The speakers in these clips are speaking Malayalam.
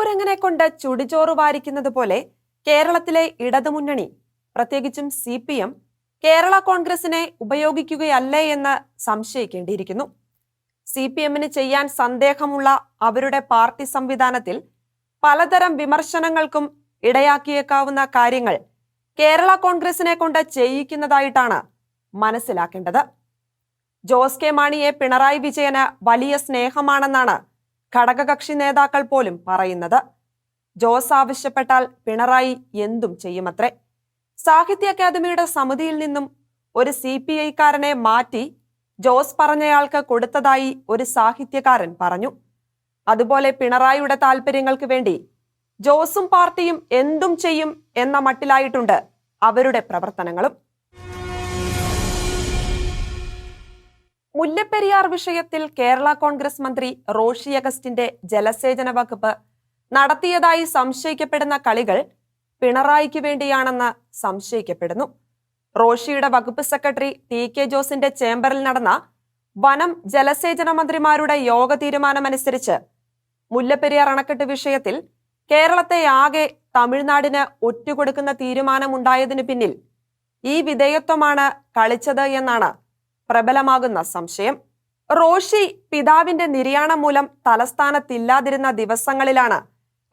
കാട്ടുകുരങ്ങനെ കൊണ്ട് ചുടിചോറ് വാരിക്കുന്നത് പോലെ കേരളത്തിലെ ഇടതുമുന്നണി പ്രത്യേകിച്ചും സി പി എം കേരള കോൺഗ്രസിനെ ഉപയോഗിക്കുകയല്ലേ എന്ന് സംശയിക്കേണ്ടിയിരിക്കുന്നു. സി പി എമ്മിന് ചെയ്യാൻ സന്ദേഹമുള്ള അവരുടെ പാർട്ടി സംവിധാനത്തിൽ പലതരം വിമർശനങ്ങൾക്കും ഇടയാക്കിയേക്കാവുന്ന കാര്യങ്ങൾ കേരള കോൺഗ്രസിനെ കൊണ്ട് ചെയ്യിക്കുന്നതായിട്ടാണ് മനസ്സിലാക്കേണ്ടത്. ജോസ് കെ മാണിയെ പിണറായി വിജയന് വലിയ സ്നേഹമാണെന്നാണ് ഘടകകക്ഷി നേതാക്കൾ പോലും പറയുന്നത് ജോസ് ആവശ്യപ്പെട്ടാൽ പിണറായി എന്തും ചെയ്യുമത്രേ. സാഹിത്യ അക്കാദമിയുടെ സമിതിയിൽ നിന്നും ഒരു സി പി ഐക്കാരനെ മാറ്റി ജോസ് പറഞ്ഞയാൾക്ക് കൊടുത്തതായി ഒരു സാഹിത്യകാരൻ പറഞ്ഞു. അതുപോലെ പിണറായിയുടെ താല്പര്യങ്ങൾക്ക് വേണ്ടി ജോസും പാർട്ടിയും എന്തും ചെയ്യും എന്ന മട്ടിലായിട്ടുണ്ട് അവരുടെ പ്രവർത്തനങ്ങളും. മുല്ലപ്പെരിയാർ വിഷയത്തിൽ കേരള കോൺഗ്രസ് മന്ത്രി റോഷി അഗസ്റ്റിന്റെ ജലസേചന വകുപ്പ് നടത്തിയതായി സംശയിക്കപ്പെടുന്ന കളികൾ പിണറായിക്ക് വേണ്ടിയാണെന്ന് സംശയിക്കപ്പെടുന്നു. റോഷിയുടെ വകുപ്പ് സെക്രട്ടറി ടി കെ ജോസിന്റെ ചേംബറിൽ നടന്ന വനം ജലസേചന മന്ത്രിമാരുടെ യോഗ തീരുമാനമനുസരിച്ച് മുല്ലപ്പെരിയാർ അണക്കെട്ട് വിഷയത്തിൽ കേരളത്തെ ആകെ തമിഴ്നാടിന് ഒറ്റുകൊടുക്കുന്ന തീരുമാനമുണ്ടായതിനു പിന്നിൽ ഈ വിധേയത്വമാണ് കളിച്ചത് എന്നാണ് പ്രബലമാകുന്ന സംശയം. റോഷി പിതാവിന്റെ നിര്യാണം മൂലം തലസ്ഥാനത്തില്ലാതിരുന്ന ദിവസങ്ങളിലാണ്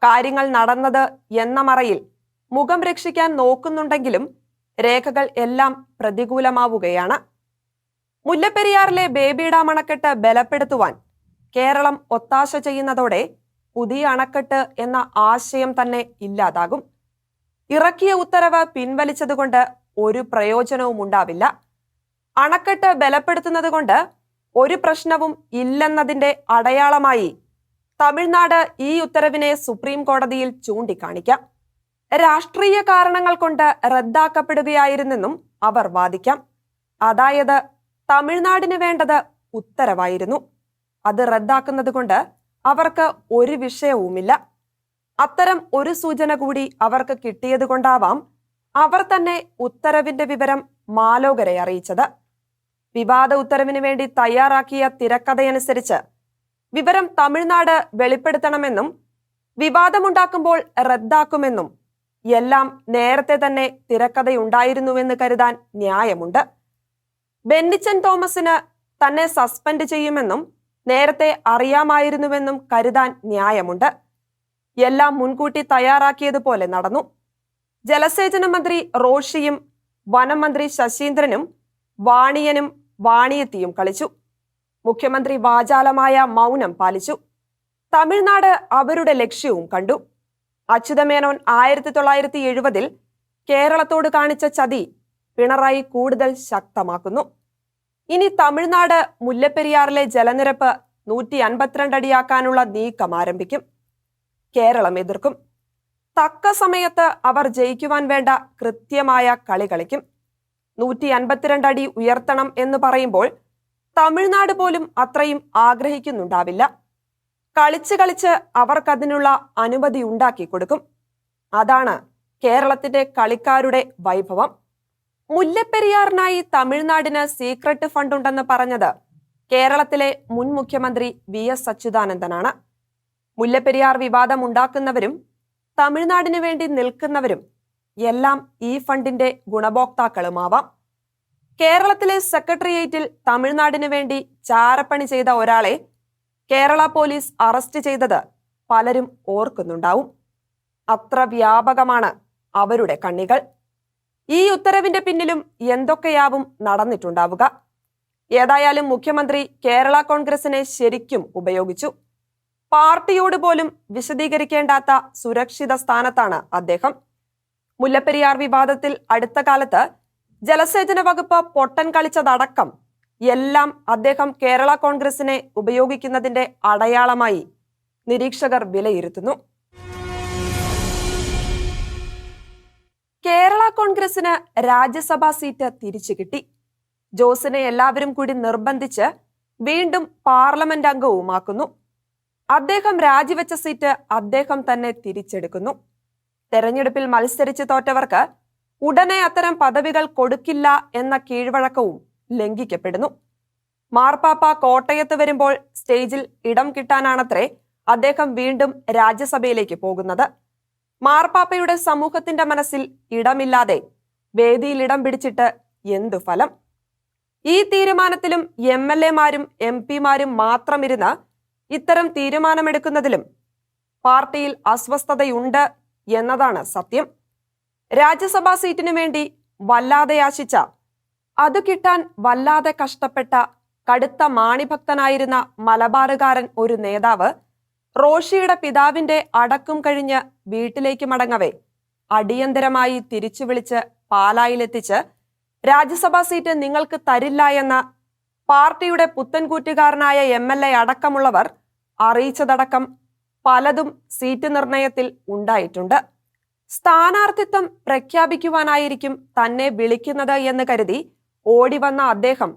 കാര്യങ്ങൾ നടന്നത് എന്ന മറയിൽ മുഖം രക്ഷിക്കാൻ നോക്കുന്നുണ്ടെങ്കിലും രേഖകൾ എല്ലാം പ്രതികൂലമാവുകയാണ്. മുല്ലപ്പെരിയാറിലെ ബേബി അണക്കെട്ട് ബലപ്പെടുത്തുവാൻ കേരളം ഒത്താശ ചെയ്യുന്നതോടെ പുതിയ അണക്കെട്ട് എന്ന ആശയം തന്നെ ഇല്ലാതാകും. ഇറക്കിയ ഉത്തരവ് പിൻവലിച്ചതുകൊണ്ട് ഒരു പ്രയോജനവും ഉണ്ടാവില്ല അണക്കെട്ട് ബലപ്പെടുത്തുന്നത് കൊണ്ട് ഒരു പ്രശ്നവും ഇല്ലെന്നതിന്റെ അടയാളമായി തമിഴ്നാട് ഈ ഉത്തരവിനെ സുപ്രീം കോടതിയിൽ ചൂണ്ടിക്കാണിക്കാം. രാഷ്ട്രീയ കാരണങ്ങൾ കൊണ്ട് റദ്ദാക്കപ്പെടുകയായിരുന്നെന്നും അവർ വാദിക്കാം. അതായത് തമിഴ്നാടിന് വേണ്ടത് ഉത്തരവായിരുന്നു. അത് റദ്ദാക്കുന്നത് കൊണ്ട് അവർക്ക് ഒരു വിഷയവുമില്ല. അത്തരം ഒരു സൂചന കൂടി അവർക്ക് കിട്ടിയത് കൊണ്ടാവാം അവർ തന്നെ ഉത്തരവിന്റെ വിവരം മാലോകരെ അറിയിച്ചത്. വിവാദ ഉത്തരവിന് വേണ്ടി തയ്യാറാക്കിയ തിരക്കഥയനുസരിച്ച് വിവരം തമിഴ്നാട് വെളിപ്പെടുത്തണമെന്നും വിവാദമുണ്ടാക്കുമ്പോൾ റദ്ദാക്കുമെന്നും എല്ലാം നേരത്തെ തന്നെ തിരക്കഥയുണ്ടായിരുന്നുവെന്ന് കരുതാൻ ന്യായമുണ്ട്. ബെന്നിച്ചൻ തോമസിന് തന്നെ സസ്പെൻഡ് ചെയ്യുമെന്നും നേരത്തെ അറിയാമായിരുന്നുവെന്നും കരുതാൻ ന്യായമുണ്ട്. എല്ലാം മുൻകൂട്ടി തയ്യാറാക്കിയതുപോലെ നടന്നു. ജലസേചന മന്ത്രി റോഷിയും വനം മന്ത്രി ശശീന്ദ്രനും വാണിയനും വാണിയത്തിയും കളിച്ചു. മുഖ്യമന്ത്രി വാചാലമായ മൗനം പാലിച്ചു. തമിഴ്നാട് അവരുടെ ലക്ഷ്യവും കണ്ടു. അച്യുതമേനോൻ ആയിരത്തി തൊള്ളായിരത്തി എഴുപതിൽ കേരളത്തോട് കാണിച്ച ചതി പിണറായി കൂടുതൽ ശക്തമാക്കുന്നു. ഇനി തമിഴ്നാട് മുല്ലപ്പെരിയാറിലെ ജലനിരപ്പ് നൂറ്റി അൻപത്തിരണ്ട് അടിയാക്കാനുള്ള നീക്കം ആരംഭിക്കും. കേരളം എതിർക്കും. തക്ക സമയത്ത് അവർ ജയിക്കുവാൻ വേണ്ട കൃത്യമായ കളി കളിക്കും. നൂറ്റി അൻപത്തിരണ്ട് അടി ഉയർത്തണം എന്ന് പറയുമ്പോൾ തമിഴ്നാട് പോലും അത്രയും ആഗ്രഹിക്കുന്നുണ്ടാവില്ല. കളിച്ച് കളിച്ച് അവർക്കതിനുള്ള അനുമതി ഉണ്ടാക്കി കൊടുക്കും. അതാണ് കേരളത്തിന്റെ കളിക്കാരുടെ വൈഭവം. മുല്ലപ്പെരിയാറിനായി തമിഴ്നാടിന് സീക്രട്ട് ഫണ്ട് ഉണ്ടെന്ന് പറഞ്ഞത് കേരളത്തിലെ മുൻ മുഖ്യമന്ത്രി വി എസ് അച്യുതാനന്ദനാണ്. മുല്ലപ്പെരിയാർ വിവാദം ഉണ്ടാക്കുന്നവരും തമിഴ്നാടിനു വേണ്ടി നിൽക്കുന്നവരും എല്ലാം ഈ ഫണ്ടിന്റെ ഗുണഭോക്താക്കളുമാവാം. കേരളത്തിലെ സെക്രട്ടേറിയറ്റിൽ തമിഴ്നാടിന് വേണ്ടി ചാരപ്പണി ചെയ്ത ഒരാളെ കേരള പോലീസ് അറസ്റ്റ് ചെയ്തത് പലരും ഓർക്കുന്നുണ്ടാവും. അത്ര വ്യാപകമാണ് അവരുടെ കണ്ണികൾ. ഈ ഉത്തരവിന്റെ പിന്നിലും എന്തൊക്കെയാവും നടന്നിട്ടുണ്ടാവുക? ഏതായാലും മുഖ്യമന്ത്രി കേരള കോൺഗ്രസിനെ ശരിക്കും ഉപയോഗിച്ചു. പാർട്ടിയോട് പോലും വിശദീകരിക്കേണ്ടാത്ത സുരക്ഷിത സ്ഥാനത്താണ് അദ്ദേഹം. മുല്ലപ്പെരിയാർ വിവാദത്തിൽ അടുത്ത കാലത്ത് ജലസേചന വകുപ്പ് പൊട്ടൻ കളിച്ചതടക്കം എല്ലാം അദ്ദേഹം കേരള കോൺഗ്രസിനെ ഉപയോഗിക്കുന്നതിന്റെ അടയാളമായി നിരീക്ഷകർ വിലയിരുത്തുന്നു. കേരള കോൺഗ്രസിന് രാജ്യസഭാ സീറ്റ് തിരിച്ചു കിട്ടി. ജോസിനെ എല്ലാവരും കൂടി നിർബന്ധിച്ച് വീണ്ടും പാർലമെന്റ് അംഗവുമാക്കുന്നു. അദ്ദേഹം രാജിവെച്ച സീറ്റ് അദ്ദേഹം തന്നെ തിരിച്ചെടുക്കുന്നു. തെരഞ്ഞെടുപ്പിൽ മത്സരിച്ച് തോറ്റവർക്ക് ഉടനെ അത്തരം പദവികൾ കൊടുക്കില്ല എന്ന കീഴ്വഴക്കവും ലംഘിക്കപ്പെടുന്നു. മാർപ്പാപ്പ കോട്ടയത്ത് വരുമ്പോൾ സ്റ്റേജിൽ ഇടം കിട്ടാനാണത്രേ അദ്ദേഹം വീണ്ടും രാജ്യസഭയിലേക്ക് പോകുന്നത്. മാർപ്പാപ്പയുടെ സമൂഹത്തിന്റെ മനസ്സിൽ ഇടമില്ലാതെ വേദിയിൽ ഇടം പിടിച്ചിട്ട് എന്തു ഫലം? ഈ തീരുമാനത്തിലും എം എൽ എമാരും എം പിമാരും മാത്രമിരുന്ന് ഇത്തരം തീരുമാനമെടുക്കുന്നതിലും പാർട്ടിയിൽ അസ്വസ്ഥതയുണ്ട് എന്നതാണ് സത്യം. രാജ്യസഭാ സീറ്റിനു വേണ്ടി വല്ലാതെ ആശിച്ച അത് കിട്ടാൻ വല്ലാതെ കഷ്ടപ്പെട്ട കടുത്ത മാണിഭക്തനായിരുന്ന മലബാറുകാരൻ ഒരു നേതാവ് റോഷിയുടെ പിതാവിന്റെ അടക്കം കഴിഞ്ഞ് വീട്ടിലേക്ക് മടങ്ങവേ അടിയന്തരമായി തിരിച്ചു വിളിച്ച് പാലായിലെത്തിച്ച് രാജ്യസഭാ സീറ്റ് നിങ്ങൾക്ക് തരില്ല എന്ന പാർട്ടിയുടെ പുത്തൻകൂറ്റുകാരനായ എം എൽ എ അടക്കമുള്ളവർ അറിയിച്ചതടക്കം പലതും സീറ്റ് നിർണയത്തിൽ ഉണ്ടായിട്ടുണ്ട്. സ്ഥാനാർത്ഥിത്വം പ്രഖ്യാപിക്കുവാനായിരിക്കും തന്നെ വിളിക്കുന്നത് എന്ന് കരുതി ഓടിവന്ന അദ്ദേഹം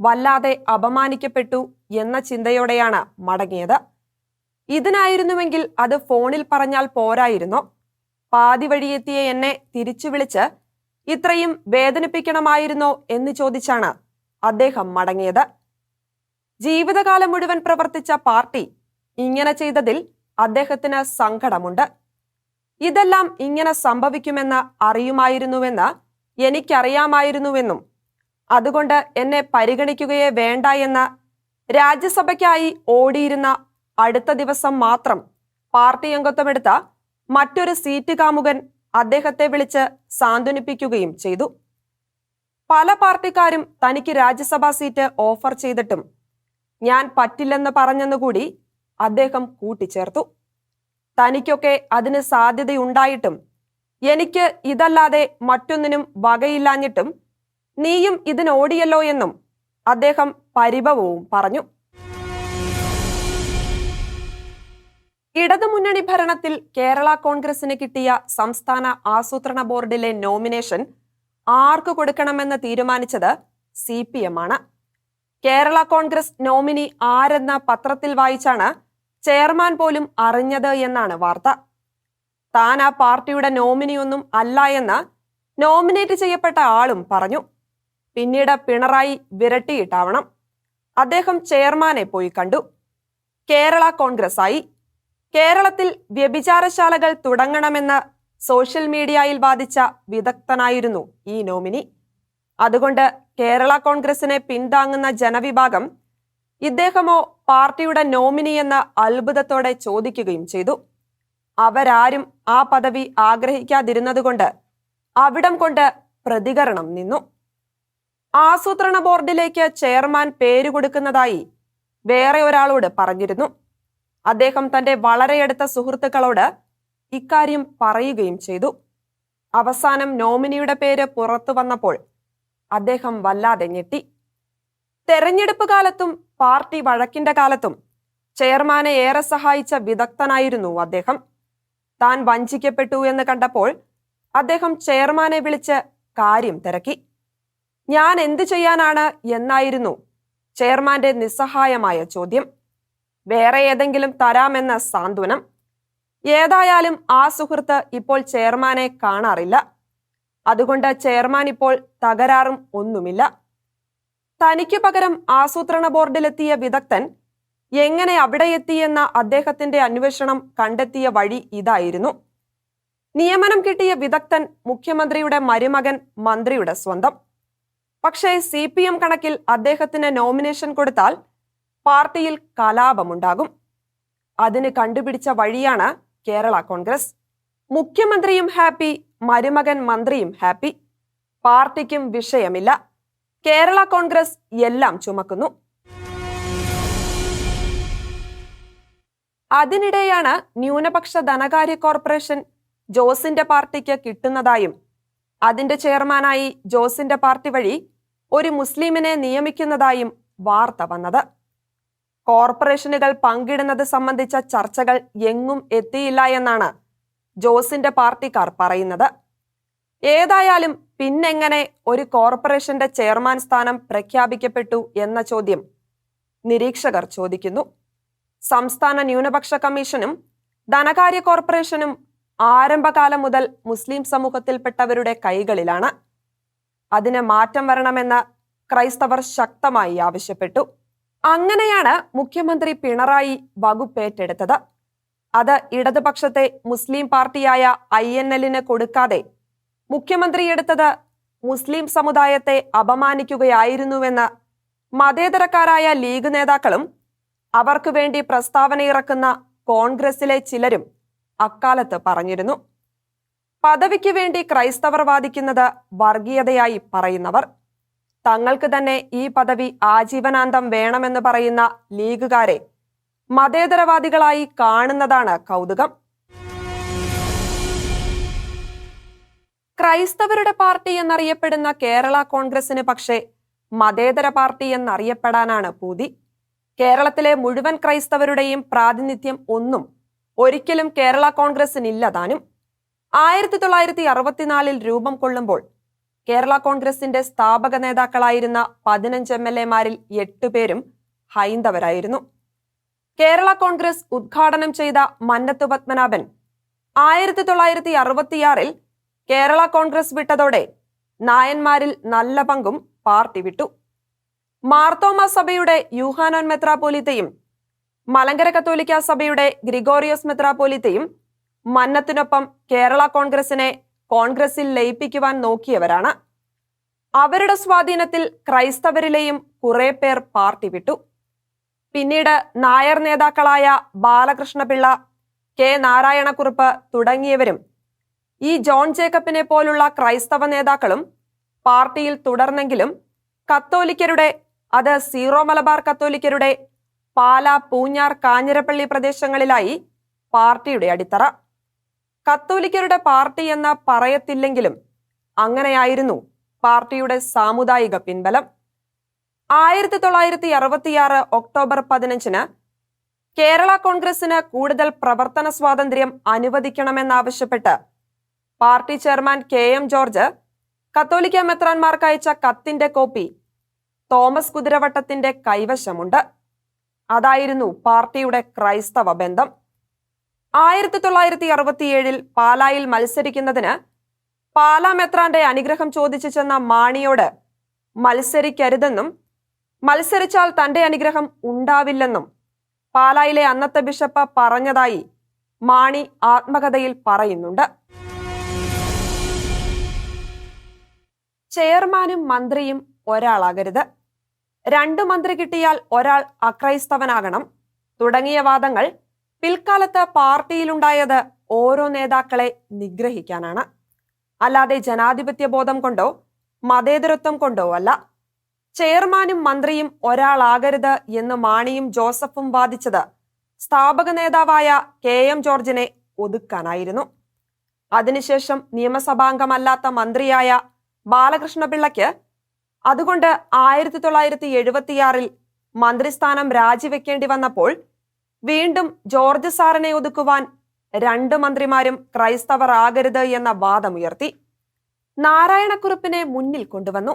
വല്ലാതെ അപമാനിക്കപ്പെട്ടു എന്ന ചിന്തയോടെയാണ് മടങ്ങിയത്. ഇതിനായിരുന്നുവെങ്കിൽ അത് ഫോണിൽ പറഞ്ഞാൽ പോരായിരുന്നോ. പാതി വഴിയെത്തിയ എന്നെ തിരിച്ചു വിളിച്ച് ഇത്രയും വേദനിപ്പിക്കണമായിരുന്നോ എന്ന് ചോദിച്ചാണ് അദ്ദേഹം മടങ്ങിയത്. ജീവിതകാലം മുഴുവൻ പ്രവർത്തിച്ച പാർട്ടി ഇങ്ങനെ ചെയ്തതിൽ അദ്ദേഹത്തിന് സങ്കടമുണ്ട്. ഇതെല്ലാം ഇങ്ങനെ സംഭവിക്കുമെന്ന് അറിയുമായിരുന്നുവെന്ന് എനിക്കറിയാമായിരുന്നുവെന്നും അതുകൊണ്ട് എന്നെ പരിഗണിക്കുകയേ വേണ്ട എന്ന് രാജ്യസഭയ്ക്കായി ഓടിയിരുന്ന അടുത്ത ദിവസം മാത്രം പാർട്ടി അംഗത്വമെടുത്ത മറ്റൊരു സീറ്റ് കാമുകൻ അദ്ദേഹത്തെ വിളിച്ച് സാന്ത്വനിപ്പിക്കുകയും ചെയ്തു. പല പാർട്ടിക്കാരും തനിക്ക് രാജ്യസഭാ സീറ്റ് ഓഫർ ചെയ്തിട്ടും ഞാൻ പറ്റില്ലെന്ന് പറഞ്ഞെന്നുകൂടി അദ്ദേഹം കൂട്ടിച്ചേർത്തു. തനിക്കൊക്കെ അതിന് സാധ്യതയുണ്ടായിട്ടും എനിക്ക് ഇതല്ലാതെ മറ്റൊന്നിനും വകയില്ലാഞ്ഞിട്ടും നീയും ഇതിനോടിയല്ലോ എന്നും അദ്ദേഹം പരിഭവവും പറഞ്ഞു. ഇടതുമുന്നണി ഭരണത്തിൽ കേരള കോൺഗ്രസിന് കിട്ടിയ സംസ്ഥാന ആസൂത്രണ ബോർഡിലെ നോമിനേഷൻ ആർക്ക് കൊടുക്കണമെന്ന് തീരുമാനിച്ചത് സി പി എം ആണ്. കേരള കോൺഗ്രസ് നോമിനി ആരെന്ന പത്രത്തിൽ വായിച്ചാണ് ചെയർമാൻ പോലും അറിഞ്ഞത് എന്നാണ് വാർത്ത. താൻ ആ പാർട്ടിയുടെ നോമിനിയൊന്നും അല്ല എന്ന് നോമിനേറ്റ് ചെയ്യപ്പെട്ട ആളും പറഞ്ഞു. പിന്നീട് പിണറായി വിരട്ടിയിട്ടാവണം. അദ്ദേഹം ചെയർമാനെ പോയി കണ്ടു. കേരള കോൺഗ്രസ് ആയി കേരളത്തിൽ വ്യഭിചാരശാലകൾ തുടങ്ങണമെന്ന് സോഷ്യൽ മീഡിയയിൽ വാദിച്ച വിദഗ്ധനായിരുന്നു ഈ നോമിനി. അതുകൊണ്ട് കേരള കോൺഗ്രസിനെ പിന്താങ്ങുന്ന ജനവിഭാഗം ഇദ്ദേഹമോ പാർട്ടിയുടെ നോമിനി എന്ന അത്ഭുതത്തോടെ ചോദിക്കുകയും ചെയ്തു. അവരാരും ആ പദവി ആഗ്രഹിക്കാതിരുന്നതുകൊണ്ട് അവിടം കൊണ്ട് പ്രതികരണം നിന്നു. ആസൂത്രണ ബോർഡിലേക്ക് ചെയർമാൻ പേര് കൊടുക്കുന്നതായി വേറെ ഒരാളോട് പറഞ്ഞിരുന്നു. അദ്ദേഹം തന്റെ വളരെ അടുത്ത സുഹൃത്തുക്കളോട് ഇക്കാര്യം പറയുകയും ചെയ്തു. അവസാനം നോമിനിയുടെ പേര് പുറത്തു വന്നപ്പോൾ അദ്ദേഹം വല്ലാതെ ഞെട്ടി. തെരഞ്ഞെടുപ്പ് കാലത്തും പാർട്ടി വഴക്കിന്റെ കാലത്തും ചെയർമാനെ ഏറെ സഹായിച്ച വിദഗ്ധനായിരുന്നു അദ്ദേഹം. താൻ വഞ്ചിക്കപ്പെട്ടു എന്ന് കണ്ടപ്പോൾ അദ്ദേഹം ചെയർമാനെ വിളിച്ച് കാര്യം തിരക്കി. ഞാൻ എന്തു ചെയ്യാനാണ്? എന്നായിരുന്നു ചെയർമാന്റെ നിസ്സഹായമായ ചോദ്യം. വേറെ ഏതെങ്കിലും തരാമെന്ന സാന്ത്വനം. ഏതായാലും ആ സുഹൃത്ത് ഇപ്പോൾ ചെയർമാനെ കാണാറില്ല. അതുകൊണ്ട് ചെയർമാൻ ഇപ്പോൾ തകരാറും ഒന്നുമില്ല. തനിക്ക് പകരം ആസൂത്രണ ബോർഡിലെത്തിയ വിദഗ്ധൻ എങ്ങനെ അവിടെ എത്തിയെന്ന അദ്ദേഹത്തിന്റെ അന്വേഷണം കണ്ടെത്തിയ വഴി ഇതായിരുന്നു. നിയമനം കിട്ടിയ വിദഗ്ധൻ മുഖ്യമന്ത്രിയുടെ മരുമകൻ മന്ത്രിയുടെ സ്വന്തം. പക്ഷേ സി പി എം കണക്കിൽ അദ്ദേഹത്തിന് നോമിനേഷൻ കൊടുത്താൽ പാർട്ടിയിൽ കലാപമുണ്ടാകും. അതിന് കണ്ടുപിടിച്ച വഴിയാണ് കേരള കോൺഗ്രസ്. മുഖ്യമന്ത്രിയും ഹാപ്പി മരുമകൻ മന്ത്രിയും ഹാപ്പി. പാർട്ടിക്കും വിഷയമില്ല. കേരള കോൺഗ്രസ് എല്ലാം ചുമക്കുന്നു. അതിനിടെയാണ് ന്യൂനപക്ഷ ധനകാര്യ കോർപ്പറേഷൻ ജോസിന്റെ പാർട്ടിക്ക് കിട്ടുന്നതായും അതിന്റെ ചെയർമാനായി ജോസിന്റെ പാർട്ടി വഴി ഒരു മുസ്ലിമിനെ നിയമിക്കുന്നതായും വാർത്ത വന്നത്. കോർപ്പറേഷനുകൾ പങ്കിടുന്നത് സംബന്ധിച്ച ചർച്ചകൾ എങ്ങും എത്തിയില്ല എന്നാണ് ജോസിന്റെ പാർട്ടിക്കാർ പറയുന്നത്. ഏതായാലും പിന്നെങ്ങനെ ഒരു കോർപ്പറേഷന്റെ ചെയർമാൻ സ്ഥാനം പ്രഖ്യാപിക്കപ്പെട്ടു എന്ന ചോദ്യം നിരീക്ഷകർ ചോദിക്കുന്നു. സംസ്ഥാന ന്യൂനപക്ഷ കമ്മീഷനും ധനകാര്യ കോർപ്പറേഷനും ആരംഭകാലം മുതൽ മുസ്ലിം സമൂഹത്തിൽപ്പെട്ടവരുടെ കൈകളിലാണ്. അതിന് മാറ്റം വരണമെന്ന് ക്രൈസ്തവർ ശക്തമായി ആവശ്യപ്പെട്ടു. അങ്ങനെയാണ് മുഖ്യമന്ത്രി പിണറായി വകുപ്പേറ്റെടുത്തത്. അത് ഇടതുപക്ഷത്തെ മുസ്ലിം പാർട്ടിയായ ഐ കൊടുക്കാതെ മുഖ്യമന്ത്രി എടുത്തത് മുസ്ലിം സമുദായത്തെ അപമാനിക്കുകയായിരുന്നുവെന്ന് മതേതരക്കാരായ ലീഗ് നേതാക്കളും അവർക്കു വേണ്ടി പ്രസ്താവന ഇറക്കുന്ന കോൺഗ്രസിലെ ചിലരും അക്കാലത്ത് പറഞ്ഞിരുന്നു. പദവിക്ക് വേണ്ടി ക്രൈസ്തവർ വാദിക്കുന്നത് വർഗീയതയായി പറയുന്നവർ. തങ്ങൾക്ക് തന്നെ ഈ പദവി ആജീവനാന്തം വേണമെന്ന് പറയുന്ന ലീഗുകാരെ മതേതരവാദികളായി കാണുന്നതാണ് കൗതുകം. ക്രൈസ്തവരുടെ പാർട്ടി എന്നറിയപ്പെടുന്ന കേരള കോൺഗ്രസിന് പക്ഷേ മതേതര പാർട്ടി എന്നറിയപ്പെടാനാണ് പൂതി. കേരളത്തിലെ മുഴുവൻ ക്രൈസ്തവരുടെയും പ്രാതിനിധ്യം ഒന്നും ഒരിക്കലും കേരള കോൺഗ്രസിനില്ല താനും. ആയിരത്തി തൊള്ളായിരത്തി അറുപത്തിനാലിൽ രൂപം കൊള്ളുമ്പോൾ കേരള കോൺഗ്രസിന്റെ സ്ഥാപക നേതാക്കളായിരുന്ന പതിനഞ്ച് എം എൽ എമാരിൽ എട്ടുപേരും ഹൈന്ദവരായിരുന്നു. കേരള കോൺഗ്രസ് ഉദ്ഘാടനം ചെയ്ത മന്നത്ത് പത്മനാഭൻ ആയിരത്തി തൊള്ളായിരത്തി അറുപത്തിയാറിൽ കേരള കോൺഗ്രസ് വിട്ടതോടെ നായന്മാരിൽ നല്ല പങ്കും പാർട്ടി വിട്ടു. മാർത്തോമ സഭയുടെ യൂഹാനോൻ മെത്രാപോലിത്തയും മലങ്കര കത്തോലിക്ക സഭയുടെ ഗ്രിഗോറിയോസ് മെത്രാപോലിത്തയും മന്നത്തിനൊപ്പം കേരള കോൺഗ്രസിനെ കോൺഗ്രസിൽ ലയിപ്പിക്കുവാൻ നോക്കിയവരാണ്. അവരുടെ സ്വാധീനത്തിൽ ക്രൈസ്തവരിലെയും കുറെ പേർ പാർട്ടി വിട്ടു. പിന്നീട് നായർ നേതാക്കളായ ബാലകൃഷ്ണപിള്ള കെ നാരായണക്കുറുപ്പ് തുടങ്ങിയവരും ഈ ജോൺ ജേക്കബിനെ പോലുള്ള ക്രൈസ്തവ നേതാക്കളും പാർട്ടിയിൽ തുടർന്നെങ്കിലും കത്തോലിക്കരുടെ അത് സീറോ മലബാർ കത്തോലിക്കരുടെ പാല പൂഞ്ഞാർ കാഞ്ഞിരപ്പള്ളി പ്രദേശങ്ങളിലായി പാർട്ടിയുടെ അടിത്തറ. കത്തോലിക്കരുടെ പാർട്ടി എന്ന് പറയത്തില്ലെങ്കിലും അങ്ങനെയായിരുന്നു പാർട്ടിയുടെ സാമുദായിക പിൻബലം. ആയിരത്തി തൊള്ളായിരത്തി അറുപത്തിയാറ് ഒക്ടോബർ പതിനഞ്ചിന് കേരള കോൺഗ്രസിന് കൂടുതൽ പ്രവർത്തന സ്വാതന്ത്ര്യം അനുവദിക്കണമെന്നാവശ്യപ്പെട്ട് party chairman K M George കത്തോലിക്ക മെത്രാൻമാർക്ക് അയച്ച കത്തിന്റെ കോപ്പി തോമസ് കുതിരവട്ടത്തിന്റെ കൈവശമുണ്ട്. അതായിരുന്നു പാർട്ടിയുടെ ക്രൈസ്തവ ബന്ധം. ആയിരത്തി തൊള്ളായിരത്തി അറുപത്തിയേഴിൽ പാലായിൽ മത്സരിക്കുന്നതിന് പാലാ മെത്രാന്റെ അനുഗ്രഹം ചോദിച്ചു ചെന്ന മാണിയോട് മത്സരിക്കരുതെന്നും മത്സരിച്ചാൽ തന്റെ അനുഗ്രഹം ഉണ്ടാവില്ലെന്നും പാലായിലെ അന്നത്തെ ബിഷപ്പ് പറഞ്ഞതായി മാണി ആത്മകഥയിൽ പറയുന്നുണ്ട്. ചെയർമാനും മന്ത്രിയും ഒരാളാകരുത്. രണ്ടു മന്ത്രി കിട്ടിയാൽ ഒരാൾ അക്രൈസ്തവനാകണം. തുടങ്ങിയ വാദങ്ങൾ പിൽക്കാലത്ത് പാർട്ടിയിലുണ്ടായത് ഓരോ നേതാക്കളെ നിഗ്രഹിക്കാനാണ്. അല്ലാതെ ജനാധിപത്യ ബോധം കൊണ്ടോ മതേതരത്വം കൊണ്ടോ അല്ല. ചെയർമാനും മന്ത്രിയും ഒരാളാകരുത് എന്ന് മാണിയും ജോസഫും വാദിച്ചത് സ്ഥാപക നേതാവായ കെ എം ജോർജിനെ ഒതുക്കാനായിരുന്നു. അതിനുശേഷം നിയമസഭാംഗമല്ലാത്ത മന്ത്രിയായ ബാലകൃഷ്ണപിള്ളയ്ക്ക് അതുകൊണ്ട് ആയിരത്തി തൊള്ളായിരത്തി എഴുപത്തിയാറിൽ മന്ത്രിസ്ഥാനം രാജിവെക്കേണ്ടി വന്നപ്പോൾ വീണ്ടും ജോർജ് സാറിനെ ഒതുക്കുവാൻ രണ്ട് മന്ത്രിമാരും ക്രൈസ്തവർ ആകരുത് എന്ന വാദമുയർത്തി. നാരായണക്കുറുപ്പിനെ മുന്നിൽ കൊണ്ടുവന്നു.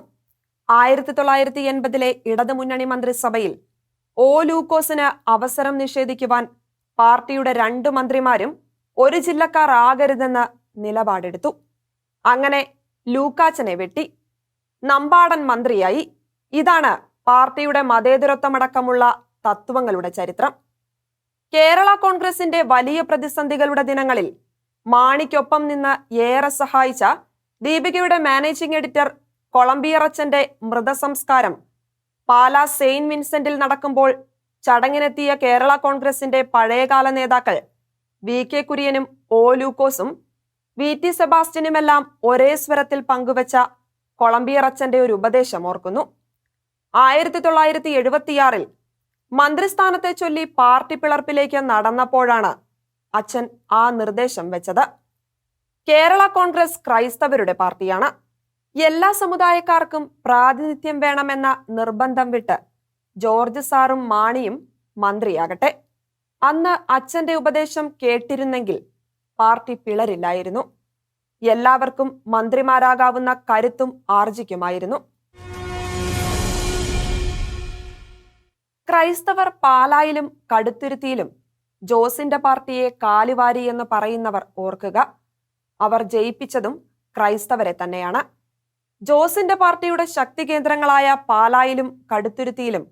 ആയിരത്തി തൊള്ളായിരത്തി എൺപതിലെ ഇടതുമുന്നണി മന്ത്രിസഭയിൽ ഓ ലൂക്കോസിന് അവസരം നിഷേധിക്കുവാൻ പാർട്ടിയുടെ രണ്ട് മന്ത്രിമാരും ഒരു ജില്ലക്കാർ ആകരുതെന്ന് നിലപാടെടുത്തു. അങ്ങനെ ലൂക്കാച്ചനെ വെട്ടി. നമ്പാടൻ മന്ത്രിയായി. ഇതാണ് പാർട്ടിയുടെ മതേതരത്വമടക്കമുള്ള തത്വങ്ങളുടെ ചരിത്രം. കേരള കോൺഗ്രസിന്റെ വലിയ പ്രതിസന്ധികളുടെ ദിനങ്ങളിൽ മാണിക്കൊപ്പം നിന്ന് ഏറെ സഹായിച്ച ദീപികയുടെ മാനേജിംഗ് എഡിറ്റർ കൊളംബിയറച്ചന്റെ മൃതസംസ്കാരം പാലാ സെയിന്റ് വിൻസെന്റിൽ നടക്കുമ്പോൾ ചടങ്ങിനെത്തിയ കേരള കോൺഗ്രസിന്റെ പഴയകാല നേതാക്കൾ വി കെ കുര്യനും ഒ ലൂക്കോസും വി ടി സെബാസ്റ്റ്യനുമെല്ലാം ഒരേ സ്വരത്തിൽ പങ്കുവച്ച കൊളംബിയറച്ചന്റെ ഒരു ഉപദേശം ഓർക്കുന്നു. ആയിരത്തി തൊള്ളായിരത്തി എഴുപത്തിയാറിൽ മന്ത്രിസ്ഥാനത്തെ ചൊല്ലി പാർട്ടി പിളർപ്പിലേക്ക് നടന്നപ്പോഴാണ് അച്ഛൻ ആ നിർദ്ദേശം വെച്ചത്. കേരള കോൺഗ്രസ് ക്രൈസ്തവരുടെ പാർട്ടിയാണ്. എല്ലാ സമുദായക്കാർക്കും പ്രാതിനിധ്യം വേണമെന്ന നിർബന്ധം വിട്ട് ജോർജ് സാറും മാണിയും മന്ത്രിയാകട്ടെ. അന്ന് അച്ഛന്റെ ഉപദേശം കേട്ടിരുന്നെങ്കിൽ പാർട്ടി പിളരില്ലായിരുന്നു. എല്ലാവർക്കും മന്ത്രിമാരാകാവുന്ന കരുത്തും ആർജിക്കുമായിരുന്നു ക്രൈസ്തവർ പാലായിലും കടുത്തുരുത്തിയിലും ജോസിന്റെ പാർട്ടിയെ കാലുവാരി എന്ന് പറയുന്നവർ ഓർക്കുക. അവർ ജയിപ്പിച്ചതും ക്രൈസ്തവരെ തന്നെയാണ്. ജോസിന്റെ പാർട്ടിയുടെ ശക്തി കേന്ദ്രങ്ങളായ പാലായിലും കടുത്തുരുത്തിയിലും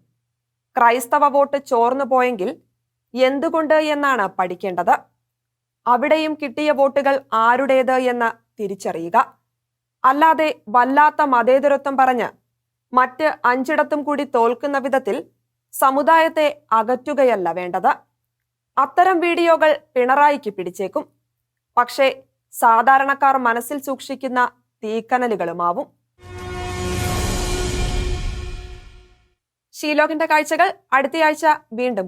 ക്രൈസ്തവ വോട്ട് ചോർന്നു പോയെങ്കിൽ എന്തുകൊണ്ട് എന്നാണ് പഠിക്കേണ്ടത്? അവിടെയും കിട്ടിയ വോട്ടുകൾ ആരുടേത് എന്ന് തിരിച്ചറിയുക. അല്ലാതെ വല്ലാത്ത മതേതരത്വം പറഞ്ഞ് മറ്റ് അഞ്ചിടത്തും കൂടി തോൽക്കുന്ന വിധത്തിൽ സമുദായത്തെ അകറ്റുകയല്ല വേണ്ടത്. അത്തരം വീഡിയോകൾ പിണറായിക്ക് പിടിച്ചേക്കും. പക്ഷേ സാധാരണക്കാർ മനസ്സിൽ സൂക്ഷിക്കുന്ന തീക്കനലുകളുമാവും. ഷീലോകിന്റെ കാഴ്ചകൾ അടുത്തയാഴ്ച വീണ്ടും